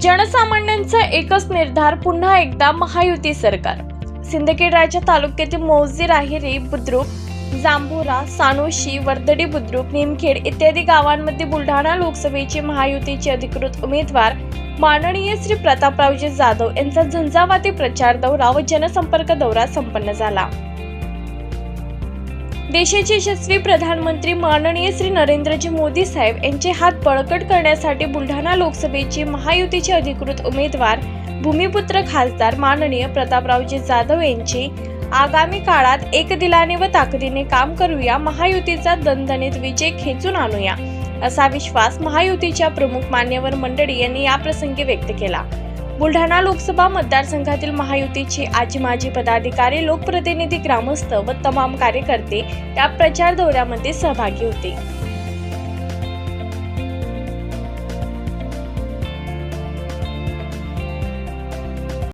जनसामान्यांचा एकच निर्धार पुन्हा एकदा महायुती सरकार. सिंदखेडराच्या तालुक्यातील मौजी राहिरी बुद्रुक जांभोरा सानोशी वर्दडी बुद्रुक निमखेड इत्यादी गावांमध्ये बुलढाणा लोकसभेचे महायुतीचे अधिकृत उमेदवार माननीय श्री प्रतापरावजी जाधव यांचा झंझावाती प्रचार दौरा व जनसंपर्क दौरा संपन्न झाला. देशाचे यशस्वी प्रधानमंत्री माननीय श्री नरेंद्रजी मोदी साहेब यांचे हात बळकट करण्यासाठी बुलढाणा लोकसभेचे महायुतीचे अधिकृत उमेदवार भूमिपुत्र खासदार माननीय प्रतापरावजी जाधव यांची आगामी काळात एकदिलाने व ताकदीने काम करूया महायुतीचा दणदणीत विजय खेचून आणूया असा विश्वास महायुतीच्या प्रमुख मान्यवर मंडळी यांनी याप्रसंगी व्यक्त केला. बुलढाणा लोकसभा मतदारसंघातील महायुतीचे आजी माजी पदाधिकारी लोकप्रतिनिधी ग्रामस्थ व तमाम कार्यकर्ते या प्रचार दौऱ्यामध्ये सहभागी होते.